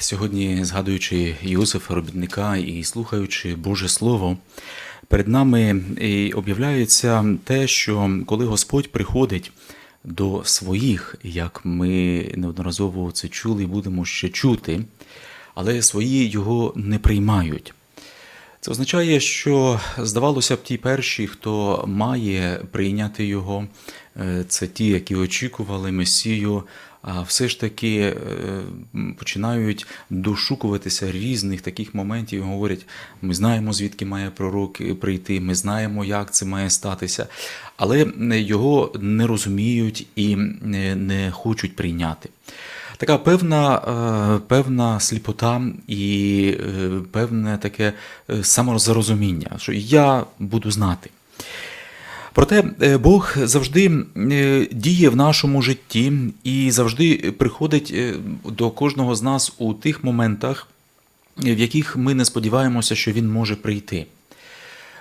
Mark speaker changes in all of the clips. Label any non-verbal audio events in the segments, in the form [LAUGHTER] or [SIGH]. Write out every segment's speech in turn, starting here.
Speaker 1: Сьогодні, згадуючи Йосифа Робітника і слухаючи Боже Слово, перед нами і об'являється те, що коли Господь приходить до своїх, як ми неодноразово це чули і будемо ще чути, але свої його не приймають. Це означає, що здавалося б, ті перші, хто має прийняти його, е, це ті, які очікували Месію, а все ж таки е, починають дошукуватися різних таких моментів і говорять: ми знаємо, звідки має пророк прийти, ми знаємо, як це має статися, але його не розуміють і не хочуть прийняти. Така певна, е, певна сліпота і е, певне таке е, самозарозуміння, що я буду знати. Проте Бог завжди діє в нашому житті і завжди приходить до кожного з нас у тих моментах, в яких ми не сподіваємося, що Він може прийти.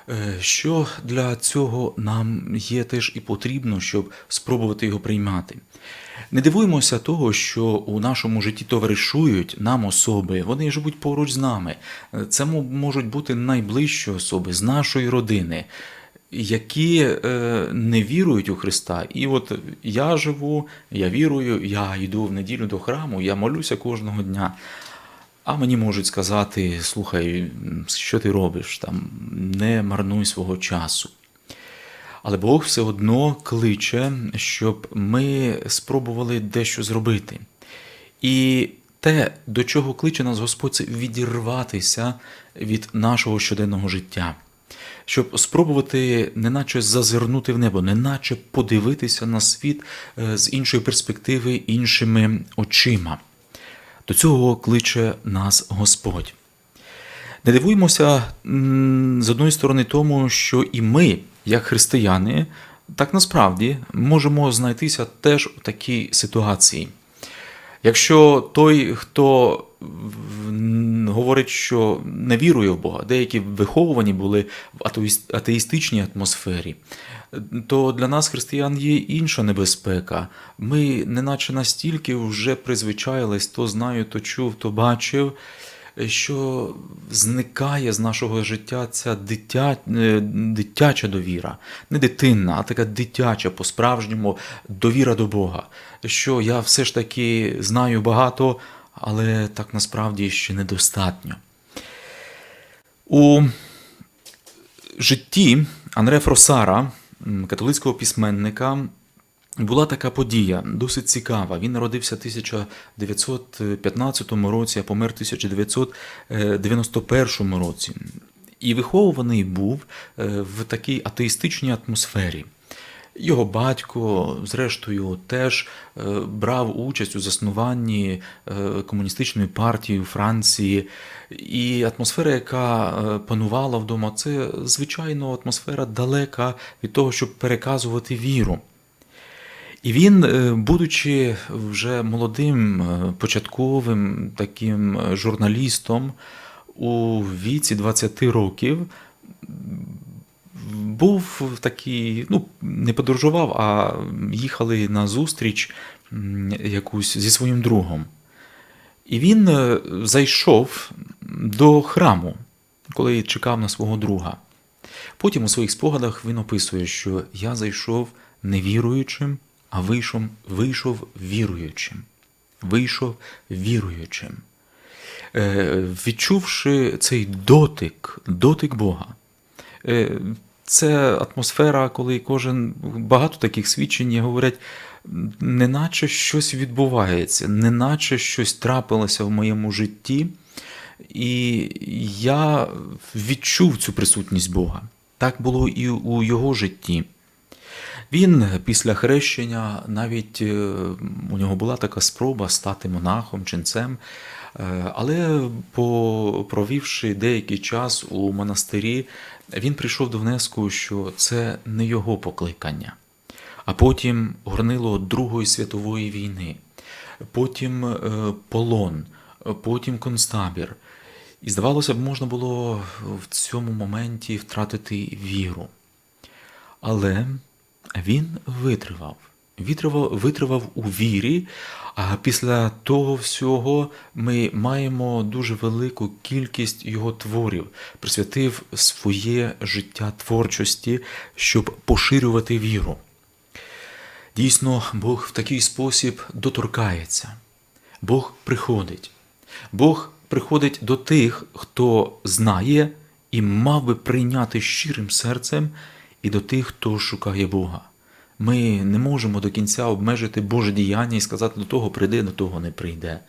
Speaker 1: Е, Що для цього нам є теж і потрібно, щоб спробувати його приймати. Не дивуємося того, що у нашому житті товаришують нам особи, вони живуть поруч з нами. Е, Це можуть бути найближчі особи з нашої родини, які е, не вірують у Христа. І от я живу, я вірую, я йду в неділю до храму, я молюся кожного дня. А мені можуть сказати: слухай, що ти робиш там, не марнуй свого часу. Але Бог все одно кличе, щоб ми спробували дещо зробити. І те, до чого кличе нас Господь, це відірватися від нашого щоденного життя, щоб спробувати неначе зазирнути в небо, неначе подивитися на світ е, з іншої перспективи, іншими очима. До цього кличе нас Господь. Не дивуємося з одної сторони тому, що і ми, як християни, так насправді можемо знайтися теж у такій ситуації. Якщо той, хто говорить, що не вірує в Бога, деякі виховані були в атеїст- атеїстичній атмосфері, то для нас, християн, є інша небезпека. Ми неначе настільки вже призвичаїлись, то знаю, то чув, то бачив, що зникає з нашого життя ця дитя, е, дитяча довіра, не дитинна, а така дитяча, по-справжньому довіра до Бога. Що я все ж таки знаю багато, але так насправді ще недостатньо. У житті Андре Фросара, католицького письменника, була така подія, досить цікава. Він народився в 1915 році, а помер в 1991 році. І виховуваний був е, в такій атеїстичній атмосфері. Його батько, зрештою, теж е, брав участь у заснуванні е, комуністичної партії у Франції. І атмосфера, яка е, панувала вдома, це звичайно атмосфера далека від того, щоб переказувати віру. І він, будучи вже молодим початковим таким журналістом у віці 20 років, був такий, ну, не подорожував, а їхали на зустріч якусь зі своїм другом. І він е, зайшов до храму, коли чекав на свого друга. Потім у своїх спогадах він описує, що я зайшов невіруючим, а вийшов, вийшов віруючим. Вийшов віруючим. Е, відчувши цей дотик, дотик Бога. Це атмосфера, коли кожен багато таких свідчень говорять, неначе щось відбувається, неначе щось трапилося в моєму житті, і я відчув цю присутність Бога. Так було і у його житті. Він після хрещення навіть е, у нього була така спроба стати монахом, ченцем, е, але провівши деякий час у монастирі, він прийшов до внеску, що це не його покликання. А потім горнило Другої світової війни, потім е, полон, е, потім концтабір. І здавалося б, можна було в цьому моменті втратити віру. Але він витривав, витривав, витривав у вірі, а після того всього ми маємо дуже велику кількість його творів, присвятив своє життя творчості, щоб поширювати віру. Дійсно, Бог в такий спосіб доторкається, Бог приходить. Бог приходить до тих, хто знає і мав би прийняти щирим серцем, і до тих, хто шукає Бога. Ми не можемо до кінця обмежити Боже діяння і сказати, до того прийде, до того не прийде.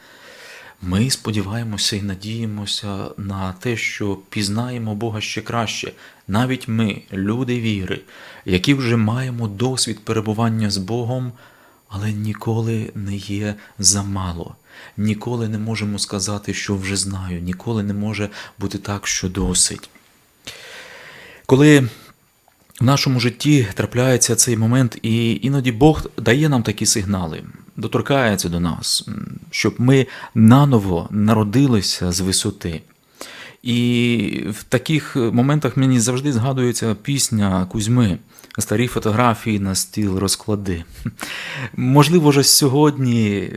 Speaker 1: Ми сподіваємося і надіємося на те, що пізнаємо Бога ще краще. Навіть ми, люди віри, які вже маємо досвід перебування з Богом, але ніколи не є замало. Ніколи не можемо сказати, що вже знаю, ніколи не може бути так, що досить. Коли в нашому житті трапляється цей момент, і іноді Бог дає нам такі сигнали, доторкається до нас, щоб ми наново народилися з висоти. І в таких моментах мені завжди згадується пісня Кузьми. Старі фотографії на стіл розклади. [LAUGHS] Можливо, вже сьогодні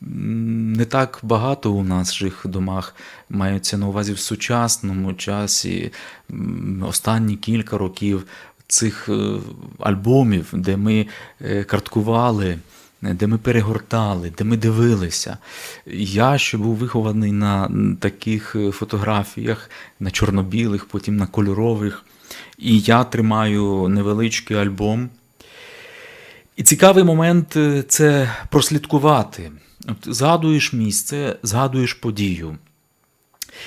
Speaker 1: не так багато у наших домах маються на увазі в сучасному часі останні кілька років цих е, альбомів, де ми е, карткували, де ми перегортали, де ми дивилися. Я ще був вихований на таких е, фотографіях, на чорно-білих, потім на кольорових. І я тримаю невеличкий альбом. І цікавий момент це прослідкувати. От Згадуєш місце, згадуєш подію.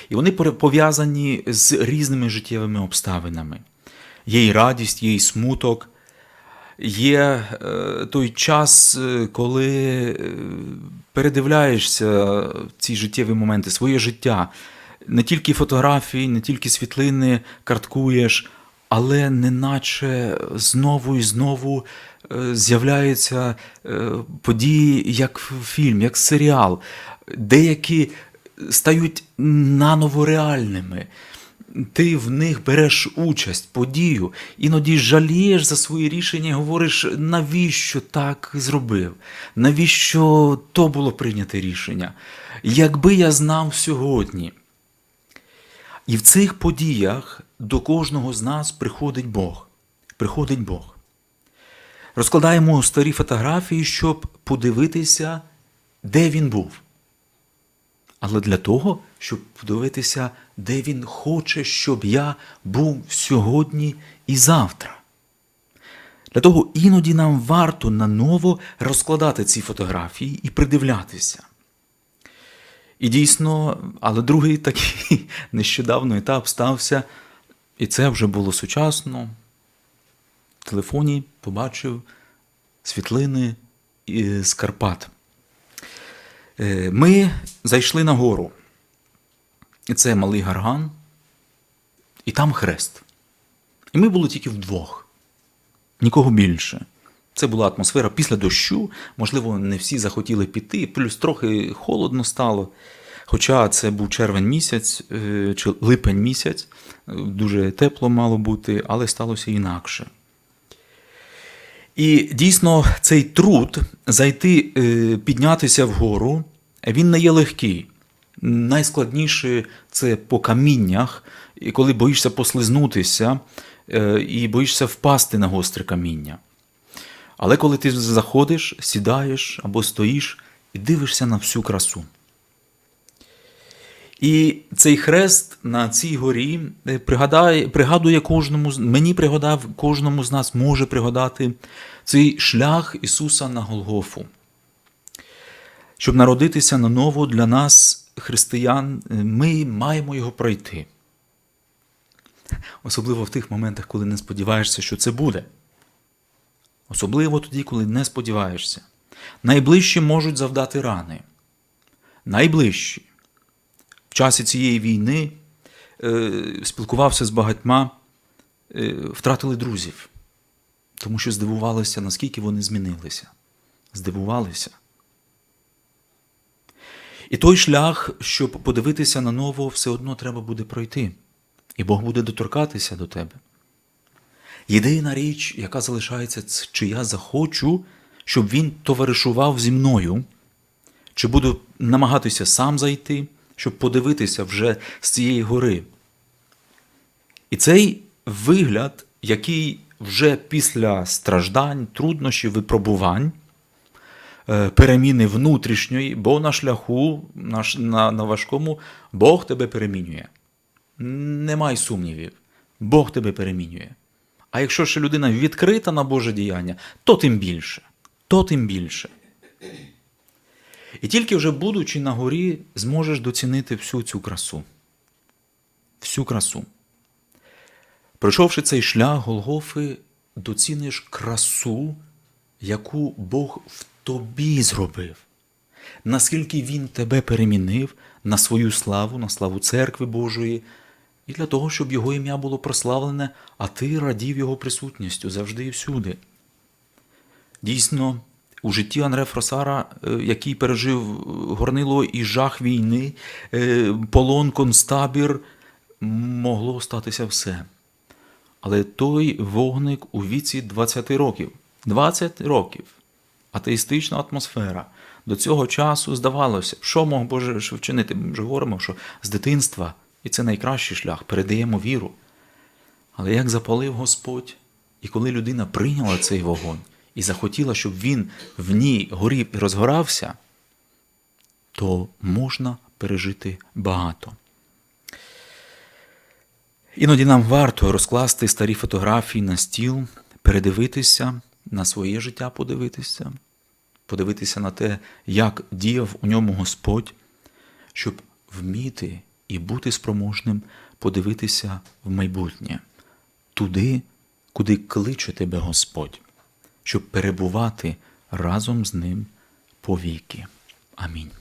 Speaker 1: І вони пов'язані з різними життєвими обставинами. Є і радість, є і смуток, є е, той час, коли передивляєшся ці життєві моменти, своє життя. Не тільки фотографії, не тільки світлини карткуєш, але неначе знову і знову з'являються події, як фільм, як серіал, деякі стають наново реальними. Ти в них береш участь, подію, іноді жалієш за свої рішення і говориш, навіщо так зробив? Навіщо то було прийняте рішення? Якби я знав сьогодні. І в цих подіях до кожного з нас приходить Бог. Приходить Бог. Розкладаємо старі фотографії, щоб подивитися, де він був. Але для того, щоб подивитися, де він хоче, щоб я був сьогодні і завтра. Для того іноді нам варто наново розкладати ці фотографії і придивлятися. І дійсно, але другий такий [LAUGHS] нещодавно етап стався, і це вже було сучасно. В телефоні побачив світлини з Карпат. Ми зайшли на гору. Це малий гарган, і там хрест. І ми були тільки вдвох, нікого більше. Це була атмосфера після дощу. Можливо, не всі захотіли піти, плюс трохи холодно стало. Хоча це був червень місяць чи липень місяць, дуже тепло мало бути, але сталося інакше. І дійсно цей труд зайти, піднятися вгору, він не є легкий. Найскладніше це по каміннях, і коли боїшся послизнутися і боїшся впасти на гостре каміння. Але коли ти заходиш, сідаєш або стоїш і дивишся на всю красу. І цей хрест на цій горі пригадає, пригадує кожному, мені пригадав, кожному з нас може пригадати цей шлях Ісуса на Голгофу. Щоб народитися наново для нас, християн, ми маємо його пройти. Особливо в тих моментах, коли не сподіваєшся, що це буде. Особливо тоді, коли не сподіваєшся. Найближчі можуть завдати рани. Найближчі. В часі цієї війни е, спілкувався з багатьма, е, втратили друзів, тому що здивувалися, наскільки вони змінилися. Здивувалися. І той шлях, щоб подивитися на ново, все одно треба буде пройти. І Бог буде доторкатися до тебе. Єдина річ, яка залишається, чи я захочу, щоб він товаришував зі мною, чи буду намагатися сам зайти, щоб подивитися вже з цієї гори. І цей вигляд, який вже після страждань, труднощів, випробувань, е, переміни внутрішньої, бо на шляху, на, на, важкому, Бог тебе перемінює. Немає сумнівів. Бог тебе перемінює. А якщо ще людина відкрита на Боже діяння, то тим більше. То тим більше. І тільки вже будучи на горі, зможеш доцінити всю цю красу. Всю красу. Пройшовши цей шлях Голгофи, доціниш красу, яку Бог в тобі зробив. Наскільки Він тебе перемінив на свою славу, на славу церкви Божої, і для того, щоб Його ім'я було прославлене, а ти радів Його присутністю завжди і всюди. Дійсно, у житті Андре Фросара, е, який пережив горнило і жах війни, е, полон, концтабір, могло статися все. Але той вогник у віці 20 років, 20 років, атеїстична атмосфера. До цього часу здавалося, що мог Боже вчинити. Ми вже говоримо, що з дитинства, і це найкращий шлях, передаємо віру. Але як запалив Господь, і коли людина прийняла цей вогонь і захотіла, щоб він в ній горів і розгорався, то можна пережити багато. Іноді нам варто розкласти старі фотографії на стіл, передивитися на своє життя, подивитися, подивитися на те, як діяв у ньому Господь, щоб вміти і бути спроможним подивитися в майбутнє, туди, куди кличе тебе Господь, щоб перебувати разом з ним повіки. Амінь.